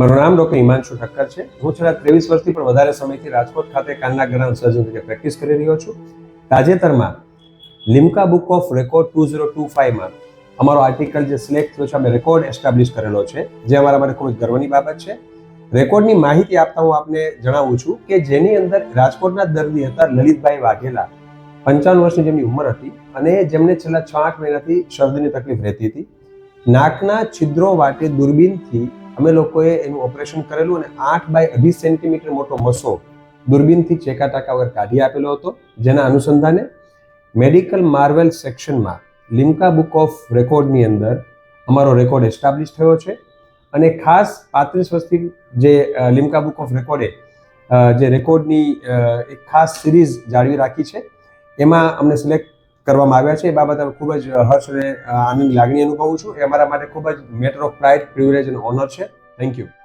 મારું નામ ડોક્ટર હિમાંશુ ઠક્કર છે. હું છેલ્લા ત્રેવીસ વર્ષથી પણ વધારે સમયથી રાજકોટ ખાતે કાનના ગળાના સર્જન તરીકે પ્રેક્ટિસ કરી રહ્યો છું. તાજેતરમાં Limca book of record two zero two ફાઈવમાં અમારો આર્ટિકલ જે સિલેક્ટ થયો છે, અમે રેકોર્ડ એસ્ટાબ્લિશ કરેલો છે, જે અમારા માટે ખૂબ જ ગર્વની બાબત છે. રેકોર્ડની માહિતી આપતા હું આપને જણાવું છું કે જેની અંદર રાજકોટના દર્દી હતા લલિતભાઈ વાઘેલા, પંચાવન વર્ષની જેમની ઉંમર હતી અને જેમને છેલ્લા છ આઠ મહિનાથી શરદીની તકલીફ રહેતી હતી. નાકના છિદ્રો વાટે દૂરબીનથી અમે લોકોએ એનું ઓપરેશન કરેલું અને આઠ બાય અઢી સેન્ટીમીટર મોટો મસો દૂરબીનથી ચેકા ટાકા વગર કાઢી આપેલો હતો, જેના અનુસંધાને મેડિકલ માર્વેલ સેક્શનમાં લિમ્કા બુક ઓફ રેકોર્ડની અંદર અમારો રેકોર્ડ એસ્ટાબ્લિશ થયો છે. અને ખાસ પાંત્રીસ વર્ષથી જે લિમ્કા બુક ઓફ રેકોર્ડે જે રેકોર્ડની એક ખાસ સિરીઝ જાળવી રાખી છે. એમાં અમને સિલેક્ટ કરવામાં આવ્યા છે. એ બાબતે ખૂબ જ હર્ષ અને આનંદ લાગણી અનુભવું છું. એ અમારા માટે ખૂબ જ મેટર ઓફ પ્રાઇડ પ્રિવિલેજ અને ઓનર છે. Thank you